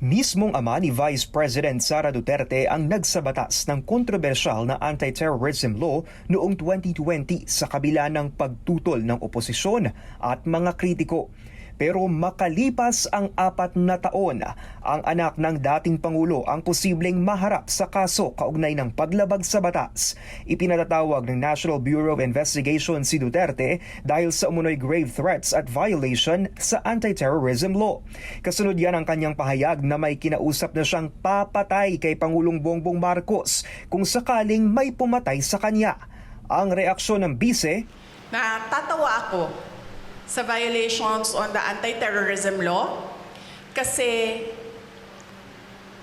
Mismong ama ni Vice President Sara Duterte ang nagsabatas ng kontrobersyal na anti-terrorism law noong 2020 sa kabila ng pagtutol ng oposisyon at mga kritiko. Pero makalipas ang apat na taon, ang anak ng dating Pangulo ang posibleng maharap sa kaso kaugnay ng paglabag sa batas. Ipinatatawag ng National Bureau of Investigation si Duterte dahil sa umunoy grave threats at violation sa anti-terrorism law. Kasunod yan ang kanyang pahayag na may kinausap na siyang papatay kay Pangulong Bongbong Marcos kung sakaling may pumatay sa kanya. Ang reaksyon ng bise, Natatawa ako sa violations on the anti-terrorism law kasi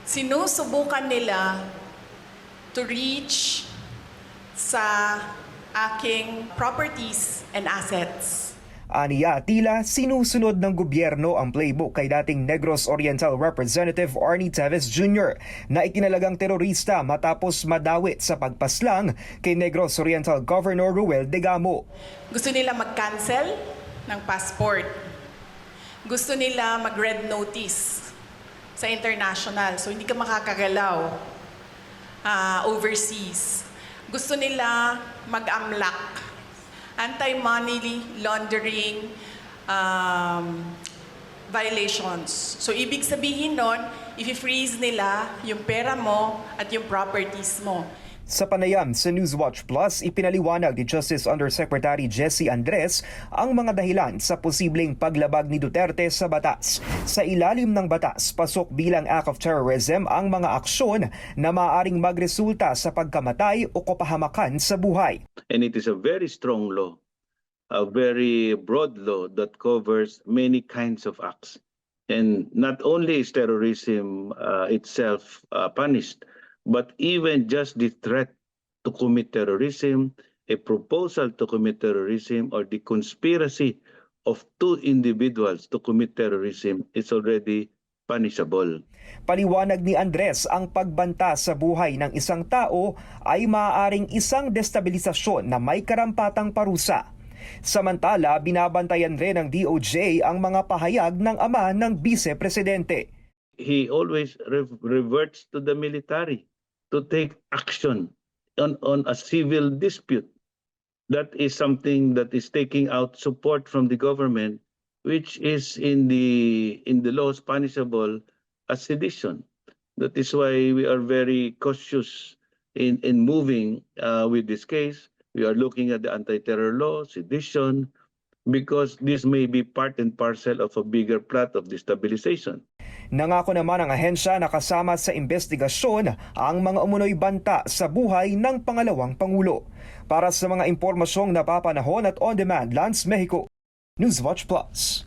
sinusubukan nila to reach sa aking properties and assets. Aniya tila sinusunod ng gobyerno ang playbook kay dating Negros Oriental Representative Arnie Teves Jr. na ikinalagang terorista matapos madawit sa pagpaslang kay Negros Oriental Governor Ruel Degamo. Gusto nila mag-cancel ng passport. Gusto nila mag-red notice sa international. So hindi ka makakagalaw ah, overseas. Gusto nila mag-amlak. Anti-money laundering um, violations. So ibig sabihin nun, i-freeze nila yung pera mo at yung properties mo. Sa panayam sa Newswatch Plus, ipinaliwanag ni Justice Undersecretary Jesse Andres ang mga dahilan sa posibleng paglabag ni Duterte sa batas. Sa ilalim ng batas, pasok bilang act of terrorism ang mga aksyon na maaaring magresulta sa pagkamatay o kapahamakan sa buhay. and it is a very strong law, a very broad law that covers many kinds of acts. And not only is terrorism uh, itself uh, punished, but even just the threat to commit terrorism, a proposal to commit terrorism, or the conspiracy of two individuals to commit terrorism is already punishable. Paliwanag ni Andres ang pagbanta sa buhay ng isang tao ay maaaring isang destabilisasyon na may karampatang parusa. Samantala, binabantayan rin ng DOJ ang mga pahayag ng ama ng vice-presidente. he always re- reverts to the military to take action on, on a civil dispute. That is something that is taking out support from the government, which is in the in the laws punishable as sedition. That is why we are very cautious in, in moving uh, with this case. We are looking at the anti-terror law, sedition, because this may be part and parcel of a bigger plot of destabilization. Nangako naman ang ahensya na kasama sa investigasyon ang mga umunoy banta sa buhay ng pangalawang Pangulo. Para sa mga impormasyong napapanahon at on-demand, Lance Mexico, Newswatch Plus.